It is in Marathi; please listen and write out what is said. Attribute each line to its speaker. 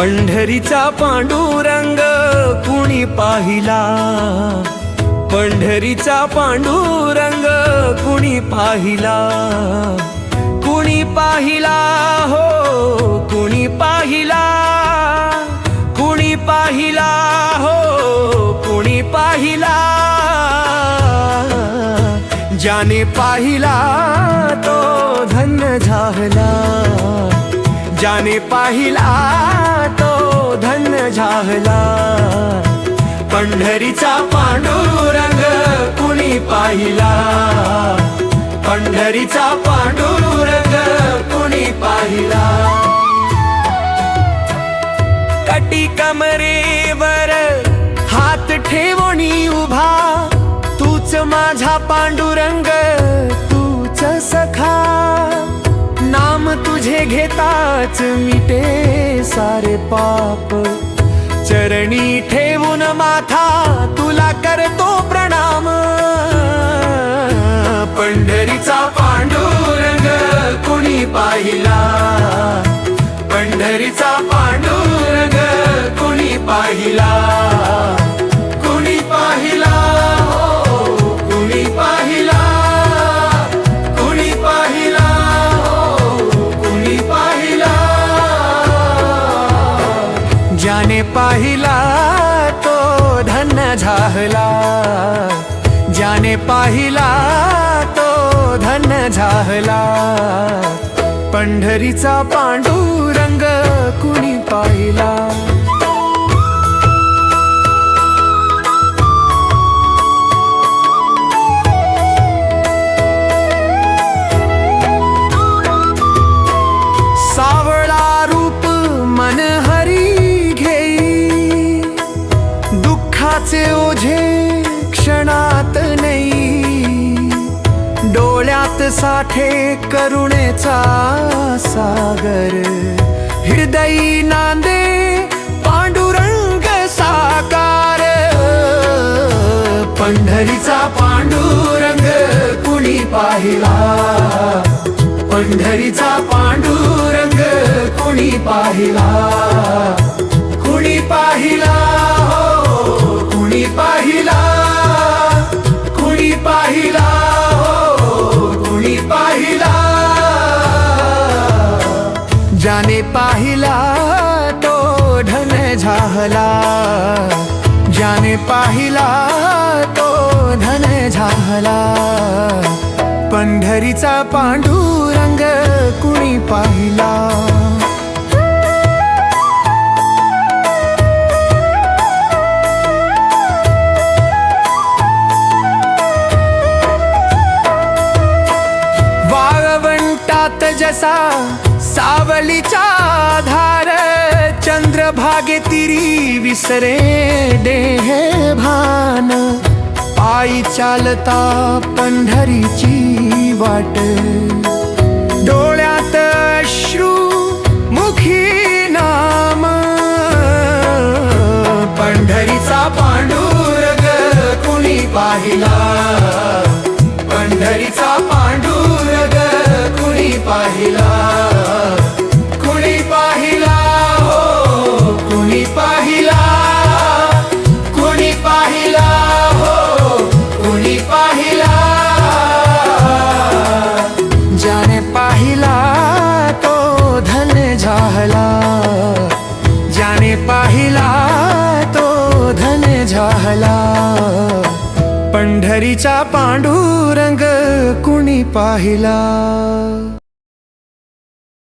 Speaker 1: पंढरीचा पांडुरंग कुणी पाहिला? पंढरीचा पांडुरंग कुणी पाहिला? कुणी पाहिला? हो कुणी पाहिला? कुणी पाहिला? हो कुणी पाहिला? ज्याने पाहिला तो धन्य झाला. ज्याने पाहिला तो धन्य झाला. पंढरीचा पांडुरंग कुणी पाहिला? पंढरीचा पांडुरंग कुणी पाहिला? कटी कमरेवर हात ठेवणी उभा तूच माझा पांडुरंग तू घेताच मिटे सारे पाप. चरणी ठेवून माथा तुला करतो प्रणाम. पंढरीचा पांडुरंग कुणी पाहिला? पाहिला तो धन्य झाला. ज्याने पाहिला तो धन्य झाला. पंढरीचा पांडू दुःखाचे ओझे क्षणात नाही. डोळ्यात साठे करुणेचा सागर. हृदयी नांदे पांडुरंग साकार. पंढरीचा पांडुरंग कुणी पाहिला? पंढरीचा पांडुरंग कुणी पाहिला? कुणी पाहिला? कुणी पाहिला? हो कुणी पाहिला? ज्याने पाहिला तो धन झाला. ज्याने पाहिला तो धन झाला. पंढरीचा पांडुरंग कुणी पाहिला? जसा सावलीचा धार चंद्रभागे तिरी विसरे देह भान. पायी चालता पंढरीची वाट. पाहिला. कुणी पाहिला? हो कुणी पाहिला? कुणी पाहिला? हो कुणी पाहिला? ज्याने पाहिला तो धन झाला. ज्याने पाहिला तो धन झाला. पंढरीचा पांडुरंग कुणी पाहिला?